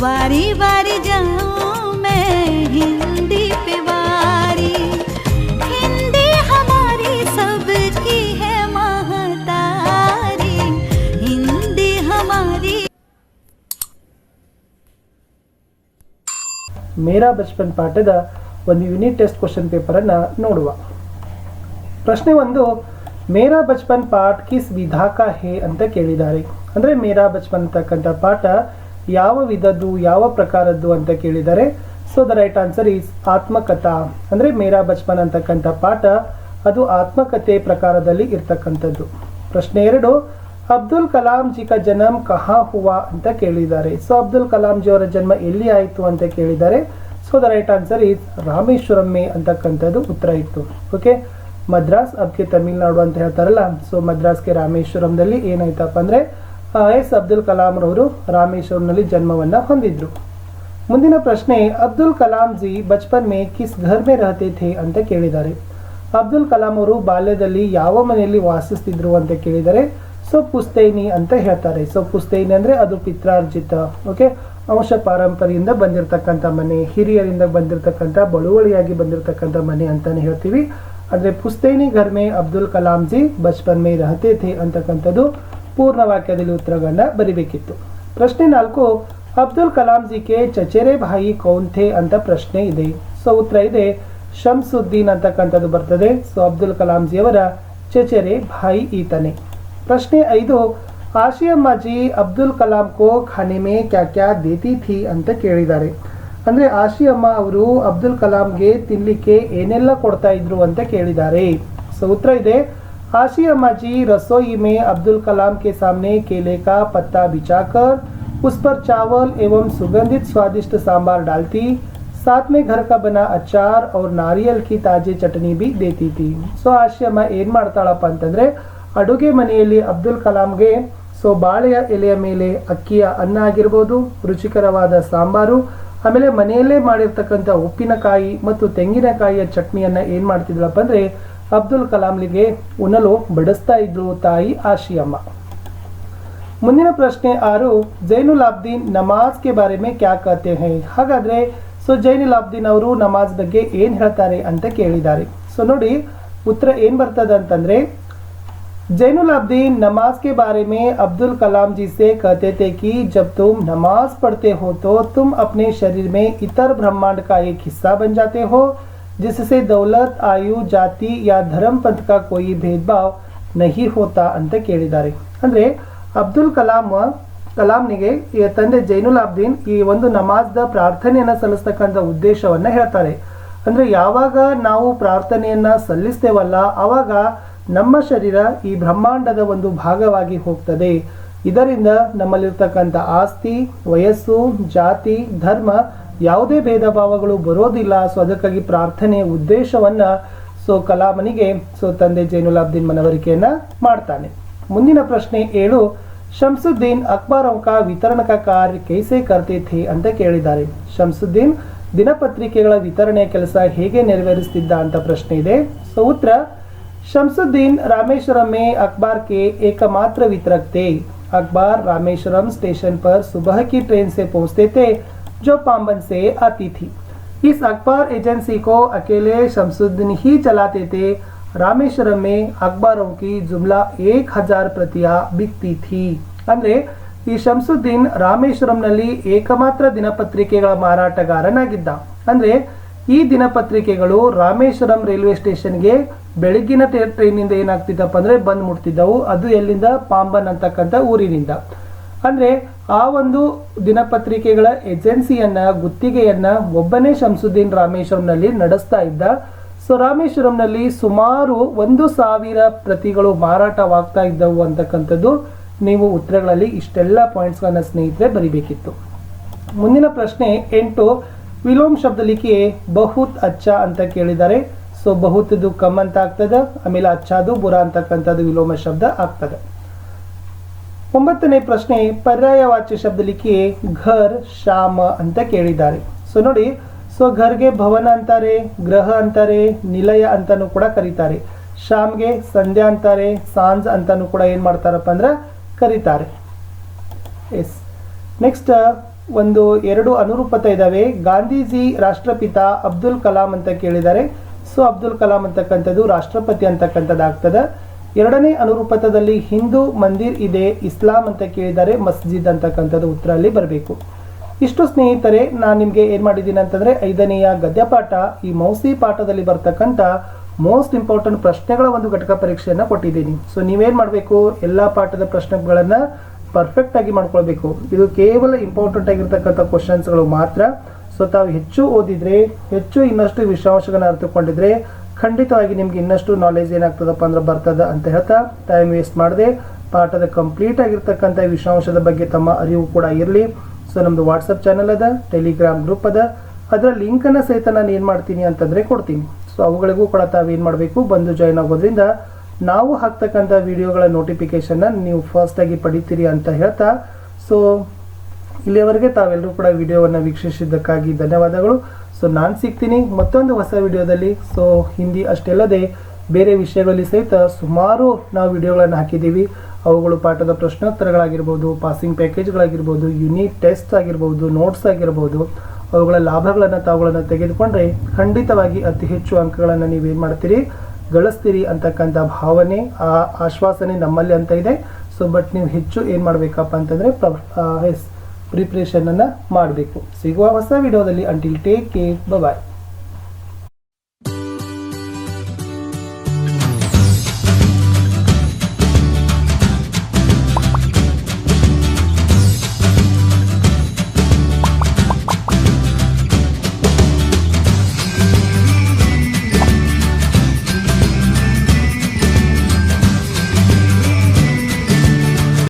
बारी बारी जाऊं मैं हिंदी पे बारी हिंदी हमारी सबकी है महतारी हिंदी हमारी ಮೇರಾ ಬಚ್ಪನ್ ಪಾಠದ ಒಂದು ಯೂನಿಟ್ ಟೆಸ್ಟ್ ಕ್ವಶನ್ ಪೇಪರನ್ನು ನೋಡುವ ಪ್ರಶ್ನೆ ಒಂದು ಮೇರಾ ಬಚ್ಪನ್ ಪಾಠ್ ಕಿಸ್ ವಿಧಾ ಕಾ ಹೇ ಅಂತ ಕೇಳಿದ್ದಾರೆ ಅಂದರೆ ಮೇರಾ ಬಚ್ಪನ್ ಅಂತಕ್ಕಂಥ ಪಾಠ ಯಾವ ವಿಧದ್ದು, ಯಾವ ಪ್ರಕಾರದ್ದು ಅಂತ ಕೇಳಿದರೆ so the right answer is ಆತ್ಮಕಥಾ. ಅಂದರೆ ಮೇರಾ ಬಚ್ಪನ್ ಅಂತಕ್ಕಂಥ ಪಾಠ, ಅದು ಆತ್ಮಕಥೆ ಪ್ರಕಾರದಲ್ಲಿ ಇರ್ತಕ್ಕಂಥದ್ದು. ಪ್ರಶ್ನೆ ಎರಡು, ಅಬ್ದುಲ್ ಕಲಾಂ ಜಿ ಕ ಜನಂ ಕಹಾ ಹುವಾ ಅಂತ ಕೇಳಿದ್ದಾರೆ. ಸೊ ಅಬ್ದುಲ್ ಕಲಾಂ ಜಿ ಅವರ ಜನ್ಮ ಎಲ್ಲಿ ಆಯಿತು ಅಂತ ಕೇಳಿದ್ದಾರೆ so the right answer is ರಾಮೇಶ್ವರಮ್ಮೆ ಅಂತಕ್ಕಂಥದ್ದು ಉತ್ತರ ಇತ್ತು. ಓಕೆ ಮದ್ರಾಸ್ ಅದಕ್ಕೆ ತಮಿಳ್ನಾಡು ಅಂತ ಹೇಳ್ತಾರಲ್ಲ ಸೊ ಮದ್ರಾಸ್ಗೆ ರಾಮೇಶ್ವರಂದಲ್ಲಿ ಏನಾಯ್ತಪ್ಪ ಅಂದರೆ ಎಸ್ ಅಬ್ದುಲ್ ಕಲಾಂ ರವರು ರಾಮೇಶ್ವರಂನಲ್ಲಿ ಜನ್ಮವನ್ನು ಹೊಂದಿದ್ರು. ಮುಂದಿನ ಪ್ರಶ್ನೆ, ಅಬ್ದುಲ್ ಕಲಾಂ ಜಿ ಬಚ್ಪನ್ ಮೇ ಕಿಸ್ ಘರ್ ಮೇ ರಹತೆ ಥೇ ಅಂತ ಕೇಳಿದ್ದಾರೆ. ಅಬ್ದುಲ್ ಕಲಾಂ ಅವರು ಬಾಲ್ಯದಲ್ಲಿ ಯಾವ ಮನೆಯಲ್ಲಿ ವಾಸಿಸ್ತಿದ್ರು ಅಂತ ಕೇಳಿದರೆ ಸೊ ಪುಸ್ತೈನಿ ಅಂತ ಹೇಳ್ತಾರೆ. ಸೊ ಪುಸ್ತೈನಿ ಅಂದರೆ ಅದು ಪಿತ್ರಾರ್ಜಿತ, ಓಕೆ? ಅಂಶ ಪಾರಂಪರೆಯಿಂದ ಬಂದಿರತಕ್ಕಂಥ ಮನೆ, ಹಿರಿಯರಿಂದ ಬಂದಿರತಕ್ಕಂಥ, ಬಳುವಳಿಯಾಗಿ ಬಂದಿರತಕ್ಕಂಥ ಮನೆ ಅಂತಾನೆ ಹೇಳ್ತೀವಿ. ಅಂದರೆ ಪುಸ್ತೈನಿ ಘರ್ ಮೇ ಅಬ್ದುಲ್ ಕಲಾಂ ಜಿ ಬಚ್ಪನ್ ಮೇ ರಹತೆ ಥೇ ಅಂತಕ್ಕಂಥದ್ದು ಪೂರ್ಣ ವಾಕ್ಯದಲ್ಲಿ ಉತ್ತರಗಳನ್ನ ಬರಿಬೇಕಿತ್ತು. ಪ್ರಶ್ನೆ ನಾಲ್ಕು, ಅಬ್ದುಲ್ ಕಲಾಂ ಜಿ ಚಚೇರೆ ಭಾಯಿ ಕೌನ್ ಥೇ ಅಂತ ಪ್ರಶ್ನೆ ಇದೆ. ಸೊ, ಉತ್ತರ ಇದೆ, ಶಂಸುದ್ದೀನ್ ಅಂತಕ್ಕಂಥದ್ದು ಬರ್ತದೆ. ಸೊ, ಅಬ್ದುಲ್ ಕಲಾಂ ಜಿ ಅವರ ಚಚೆರೆ ಭಾಯಿ ಈತನೇ. ಪ್ರಶ್ನೆ ಐದು ಆಶಿಯಮ್ಮ ಜಿ ಅಬ್ದುಲ್ ಕಲಾಂ ಕೋ ಖಾನೆ ಮೇ ಕ್ಯಾ ಕ್ಯಾ ದೇತಿ ಥಿ ಅಂತ ಕೇಳಿದ್ದಾರೆ. ಅಂದ್ರೆ ಆಶಿಯಮ್ಮ ಅವರು ಅಬ್ದುಲ್ ಕಲಾಂಗೆ ತಿನ್ಲಿಕ್ಕೆ ಏನೆಲ್ಲ ಕೊಡ್ತಾ ಇದ್ರು ಅಂತ ಕೇಳಿದ್ದಾರೆ. ಸೊ, ಉತ್ತರ ಇದೆ आशी अम्मा जी रसोई में अब्दुल कलाम के सामने केले का पत्ता बिछाकर उस पर चावल एवं सुगंधित स्वादिष्ट सांबार डालती साथ में घर का बना अचार और नारियल की ताजे चटनी भी देती थी ಸೊ ಆಶಿ ಅಮ್ಮ ಏನು ಮಾಡ್ತಾಳಪ್ಪ ಅಂತಂದ್ರೆ ಅಡುಗೆ ಮನೆಯಲ್ಲಿ ಅಬ್ದುಲ್ ಕಲಾಂಗೆ ಸೊ ಬಾಳೆಯ ಎಲೆಯ ಮೇಲೆ ಅಕ್ಕಿಯ ಅನ್ನ ಆಗಿರ್ಬೋದು ರುಚಿಕರವಾದ ಸಾಂಬಾರು ಆಮೇಲೆ ಮನೆಯಲ್ಲೇ ಮಾಡಿರ್ತಕ್ಕಂಥ ಉಪ್ಪಿನಕಾಯಿ ಮತ್ತು ತೆಂಗಿನಕಾಯಿಯ ಚಟ್ನಿಯನ್ನ ಏನು ಮಾಡ್ತಿದ್ಳಪ್ಪ ಅಂದ್ರೆ ಅಬ್ದುಲ್ ಕಲಾಂಲಿಗೆ ಉಣಲು ಬಡಿಸ್ತಾ ಇದ್ರು ತಾಯಿ ಆಶಿಯಮ್ಮ ಮುಂದಿನ ಪ್ರಶ್ನೆ ಆರು ಜೈನುಲ್ ಆಬ್ದೀನ್ ನಮಾಜ್ ಕೆ ಬಾರೆ ಮೇ ಕ್ಯಾ ಕಹತೆ ಹೈ ಹಾಗಾದ್ರೆ ಸೊ ಜೈನುಲ್ ಆಬ್ದೀನ್ ಅವರು ನಮಾಜ್ ಬಗ್ಗೆ ಏನ್ ಹೇಳ್ತಾರೆ ಅಂತ ಕೇಳಿದ್ದಾರೆ ಸೊ ನೋಡಿ ಉತ್ತರ ಏನ್ ಬರ್ತದೆ ಅಂತಂದ್ರೆ जैनुल आब्दीन नमाज के बारे में अब्दुल कलाम जी से कहते थे कि जब तुम नमाज पढ़ते हो तो तुम अपने शरीर में इतर ब्रह्मांड का एक हिस्सा बन जाते हो जिससे दौलत आयु जाति या धर्म पंथ का कोई भेदभाव नहीं होता ಅಂತ ಕೇಳಿದ್ದಾರೆ ಅಂದ್ರೆ ಅಬ್ದುಲ್ ಕಲಾಂ ಕಲಾಂನಿಗೆ ಈ ತಂದೆ ಜೈನುಲ್ ಆಬ್ದೀನ್ ಈ ಒಂದು ನಮಾಜ್ದ ಪ್ರಾರ್ಥನೆಯನ್ನ ಸಲ್ಲಿಸ್ತಕ್ಕಂಥ ಉದ್ದೇಶವನ್ನ ಹೇಳ್ತಾರೆ ಅಂದ್ರೆ ಯಾವಾಗ ನಾವು ಪ್ರಾರ್ಥನೆಯನ್ನ ಸಲ್ಲಿಸ್ತೇವಲ್ಲ ಆವಾಗ ನಮ್ಮ ಶರೀರ ಈ ಬ್ರಹ್ಮಾಂಡದ ಒಂದು ಭಾಗವಾಗಿ ಹೋಗ್ತದೆ ಇದರಿಂದ ನಮ್ಮಲ್ಲಿರ್ತಕ್ಕಂಥ ಆಸ್ತಿ, ವಯಸ್ಸು, ಜಾತಿ, ಧರ್ಮ ಯಾವುದೇ ಭೇದ ಭಾವಗಳು ಬರೋದಿಲ್ಲ. ಸೊ ಅದಕ್ಕಾಗಿ ಪ್ರಾರ್ಥನೆಯ ಉದ್ದೇಶವನ್ನು ಸೊ ಕಲಾಮನಿಗೆ ಸೊ ತಂದೆ ಜೈನುಲಾಬ್ದೀನ್ ಮನವರಿಕೆಯನ್ನ ಮನವರಿಕೆಯನ್ನು ಮಾಡ್ತಾನೆ. ಮುಂದಿನ ಪ್ರಶ್ನೆ ಏಳು ಶಂಸುದ್ದೀನ್ ಅಕ್ಬರ್ ಅವಕ ವಿತರಣಕ ಕಾರ್ಯ ಕೈಸೆ ಕರ್ತೈತಿ ಅಂತ ಕೇಳಿದ್ದಾರೆ. ಶಂಸುದ್ದೀನ್ ದಿನಪತ್ರಿಕೆಗಳ ವಿತರಣೆ ಕೆಲಸ ಹೇಗೆ ನೆರವೇರಿಸ್ತಿದ್ದ ಅಂತ ಪ್ರಶ್ನೆ ಇದೆ. ಸೊ ಉತ್ತರ ಶಂಸುದ್ದೀನ್ ರಾಮೇಶ್ವರಮ್ಮೆ ಅಕ್ಬಾರ್ ಕೆ ಏಕಮಾತ್ರ ವಿತರಕ್ತೆ. अखबार रामेश्वरम स्टेशन पर सुबह की ट्रेन से पहुंचते थे जो पाम्बन से आती थी इस अखबार एजेंसी को अकेले शमसुद्दीन ही चलाते थे रामेश्वरम में अखबारों की जुमला एक हजार प्रतियां बिकती थी ಅಂದ್ರೆ ಈ ಶಂಸುದ್ದೀನ್ ರಾಮೇಶ್ವರಂನಲ್ಲಿ ಏಕಮಾತ್ರ ದಿನಪತ್ರಿಕೆಗಳ ಮಾರಾಟಗಾರನಾಗಿದ್ದ ಅಂದ್ರೆ ಈ ದಿನಪತ್ರಿಕೆಗಳು ರಾಮೇಶ್ವರಂ ರೈಲ್ವೆ ಸ್ಟೇಷನ್ಗೆ ಬೆಳಗ್ಗಿನ ಟ್ರೇ- ಟ್ರೈನಿಂದ ಏನಾಗ್ತಿದ್ದಪ್ಪ ಅಂದ್ರೆ ಬಂದು ಮುಟ್ತಿದ್ದವು. ಅದು ಎಲ್ಲಿಂದ? ಪಾಂಬನ್ ಅಂತಕ್ಕಂಥ ಊರಿನಿಂದ. ಅಂದ್ರೆ ಆ ಒಂದು ದಿನಪತ್ರಿಕೆಗಳ ಏಜೆನ್ಸಿಯನ್ನ, ಗುತ್ತಿಗೆಯನ್ನ ಒಬ್ಬನೇ ಶಂಸುದ್ದೀನ್ ರಾಮೇಶ್ವರಂನಲ್ಲಿ ನಡೆಸ್ತಾ ಇದ್ದ. ಸೊ ರಾಮೇಶ್ವರಂನಲ್ಲಿ ಸುಮಾರು ಒಂದು ಸಾವಿರ ಪ್ರತಿಗಳು ಮಾರಾಟವಾಗ್ತಾ ಇದ್ದವು ಅಂತಕ್ಕಂಥದ್ದು ನೀವು ಉತ್ತರಗಳಲ್ಲಿ ಇಷ್ಟೆಲ್ಲ ಪಾಯಿಂಟ್ಸ್ಗಳನ್ನು ಸ್ನೇಹಿತರೆ ಬರಿಬೇಕಿತ್ತು. ಮುಂದಿನ ಪ್ರಶ್ನೆ ಎಂಟು, ವಿಲೋಮ್ ಶಬ್ದಲಿಕೆ ಬಹುತ್ ಅಚ್ಚ ಅಂತ ಕೇಳಿದ್ದಾರೆ. ಸೊ ಬಹುತದು ಕಮ್ ಅಂತ ಆಗ್ತದೆ, ಆಮೇಲೆ ಅಚ್ಚಾದು, ಬುರ ಅಂತಕ್ಕಂಥದ್ದು ವಿಲೋಮ ಶಬ್ದ ಆಗ್ತದೆ. ಒಂಬತ್ತನೇ ಪ್ರಶ್ನೆ, ಪರ್ಯಾಯವಾಚ್ಯ ಶಬ್ದಲಿಕ್ಕೆ ಘರ್ ಶಾಮ ಅಂತ ಕೇಳಿದ್ದಾರೆ. ಸೊ ನೋಡಿ, ಸೊ ಘರ್ಗೆ ಭವನ ಅಂತಾರೆ, ಗ್ರಹ ಅಂತಾರೆ, ನಿಲಯ ಅಂತಾನು ಕೂಡ ಕರೀತಾರೆ. ಶಾಮ್ಗೆ ಸಂಧ್ಯಾ ಅಂತಾರೆ, ಸಾಂಜ್ ಅಂತಾನು ಕೂಡ ಏನು ಮಾಡ್ತಾರಪ್ಪ ಅಂದ್ರೆ ಕರೀತಾರೆ. ಎಸ್. ನೆಕ್ಸ್ಟ್, ಒಂದು ಎರಡು ಅನುರೂಪತೆ ಇದ್ದಾವೆ ಗಾಂಧೀಜಿ ರಾಷ್ಟ್ರಪಿತ ಅಬ್ದುಲ್ ಕಲಾಂ ಅಂತ ಕೇಳಿದ್ದಾರೆ. ಸೊ ಅಬ್ದುಲ್ ಕಲಾಂ ಅಂತಕ್ಕಂಥದ್ದು ರಾಷ್ಟ್ರಪತಿ ಅಂತಕ್ಕಂಥದ್ದಾಗ್ತದೆ. ಎರಡನೇ ಅನುರೂಪತದಲ್ಲಿ ಹಿಂದೂ ಮಂದಿರ್ ಇದೆ, ಇಸ್ಲಾಂ ಅಂತ ಕೇಳಿದರೆ ಮಸ್ಜಿದ್ ಅಂತಕ್ಕಂಥದ್ದು ಉತ್ತರ ಅಲ್ಲಿ ಬರಬೇಕು. ಇಷ್ಟು ಸ್ನೇಹಿತರೆ, ನಾನು ನಿಮಗೆ ಏನು ಮಾಡಿದ್ದೀನಿ ಅಂತಂದರೆ ಐದನೆಯ ಗದ್ಯಪಾಠ, ಈ ಮೌಸಿ ಪಾಠದಲ್ಲಿ ಬರ್ತಕ್ಕಂಥ ಮೋಸ್ಟ್ ಇಂಪಾರ್ಟೆಂಟ್ ಪ್ರಶ್ನೆಗಳ ಒಂದು ಘಟಕ ಪರೀಕ್ಷೆಯನ್ನು ಕೊಟ್ಟಿದ್ದೀನಿ. ಸೊ ನೀವೇನು ಮಾಡಬೇಕು? ಎಲ್ಲ ಪಾಠದ ಪ್ರಶ್ನೆಗಳನ್ನು ಪರ್ಫೆಕ್ಟಾಗಿ ಮಾಡ್ಕೊಳ್ಬೇಕು. ಇದು ಕೇವಲ ಇಂಪಾರ್ಟೆಂಟ್ ಆಗಿರ್ತಕ್ಕಂಥ ಕ್ವಶನ್ಸ್ಗಳು ಮಾತ್ರ. ಸೊ ತಾವು ಹೆಚ್ಚು ಓದಿದ್ರೆ, ಹೆಚ್ಚು ಇನ್ನಷ್ಟು ವಿಶ್ವಾಂಶಗಳನ್ನು ಅರ್ಥಕೊಂಡಿದ್ರೆ ಖಂಡಿತವಾಗಿ ನಿಮ್ಗೆ ಇನ್ನಷ್ಟು ನಾಲೆಜ್ ಏನಾಗ್ತದಪ್ಪ ಅಂದ್ರೆ ಬರ್ತದ ಅಂತ ಹೇಳ್ತಾ ಟೈಮ್ ವೇಸ್ಟ್ ಮಾಡದೆ. ಪಾಠದ ಕಂಪ್ಲೀಟ್ ಆಗಿರ್ತಕ್ಕಂಥ ವಿಶ್ವಾಂಶದ ಬಗ್ಗೆ ತಮ್ಮ ಅರಿವು ಕೂಡ ಇರಲಿ. ಸೊ ನಮ್ಮದು ವಾಟ್ಸಪ್ ಚಾನಲ್ ಅದ ಟೆಲಿಗ್ರಾಮ್ ಗ್ರೂಪ್ ಅದ. ಅದರ ಲಿಂಕನ್ನು ಸಹಿತ ನಾನು ಏನು ಮಾಡ್ತೀನಿ ಅಂತಂದರೆ ಕೊಡ್ತೀನಿ. ಸೊ ಅವುಗಳಿಗೂ ಕೂಡ ತಾವೇನು ಮಾಡಬೇಕು, ಬಂದು ಜಾಯ್ನ್ ಆಗೋದ್ರಿಂದ ನಾವು ಹಾಕ್ತಕ್ಕಂಥ ವಿಡಿಯೋಗಳ ನೋಟಿಫಿಕೇಷನ್ನ ನೀವು ಫಸ್ಟಾಗಿ ಪಡಿತೀರಿ ಅಂತ ಹೇಳ್ತಾ. ಸೊ ಇಲ್ಲಿಯವರೆಗೆ ತಾವೆಲ್ಲರೂ ಕೂಡ ವಿಡಿಯೋವನ್ನು ವೀಕ್ಷಿಸಿದ್ದಕ್ಕಾಗಿ ಧನ್ಯವಾದಗಳು. ಸೊ ನಾನು ಸಿಗ್ತೀನಿ ಮತ್ತೊಂದು ಹೊಸ ವಿಡಿಯೋದಲ್ಲಿ. ಸೊ ಹಿಂದಿ ಅಷ್ಟೆಲ್ಲದೆ ಬೇರೆ ವಿಷಯಗಳಲ್ಲಿ ಸಹಿತ ಸುಮಾರು ನಾವು ವಿಡಿಯೋಗಳನ್ನು ಹಾಕಿದ್ದೀವಿ. ಅವುಗಳು ಪಾಠದ ಪ್ರಶ್ನೋತ್ತರಗಳಾಗಿರ್ಬೋದು ಪಾಸಿಂಗ್ ಪ್ಯಾಕೇಜ್ಗಳಾಗಿರ್ಬೋದು ಯುನಿಟ್ ಟೆಸ್ಟ್ ಆಗಿರ್ಬೋದು ನೋಟ್ಸ್ ಆಗಿರ್ಬೋದು. ಅವುಗಳ ಲಾಭಗಳನ್ನು ತಾವುಗಳನ್ನು ತೆಗೆದುಕೊಂಡ್ರೆ ಖಂಡಿತವಾಗಿ ಅತಿ ಹೆಚ್ಚು ಅಂಕಗಳನ್ನು ನೀವೇನು ಮಾಡ್ತೀರಿ? ಗಳಿಸ್ತೀರಿ ಅಂತಕ್ಕಂಥ ಭಾವನೆ, ಆ ಆಶ್ವಾಸನೆ ನಮ್ಮಲ್ಲಿ ಅಂತ ಇದೆ. ಸೊ ಬಟ್ ನೀವು ಹೆಚ್ಚು ಏನು ಮಾಡಬೇಕಪ್ಪ ಅಂತಂದರೆ ಪ್ರ ಪ್ರಿಪ್ರೇಷನನ್ನು ಮಾಡಬೇಕು. ಸಿಗುವ ಹೊಸ ವಿಡಿಯೋದಲ್ಲಿ ಅಂಟಿಲ್ ಟೇಕ್ ಕೇರ್ ಬಾಯ್